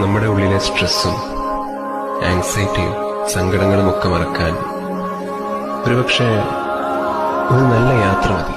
നമ്മുടെ ഉള്ളിലെ സ്ട്രെസ്സും ആങ്സൈറ്റിയും സങ്കടങ്ങളും ഒക്കെ മറക്കാൻ ഒരുപക്ഷെ ഒരു നല്ല യാത്ര മതി.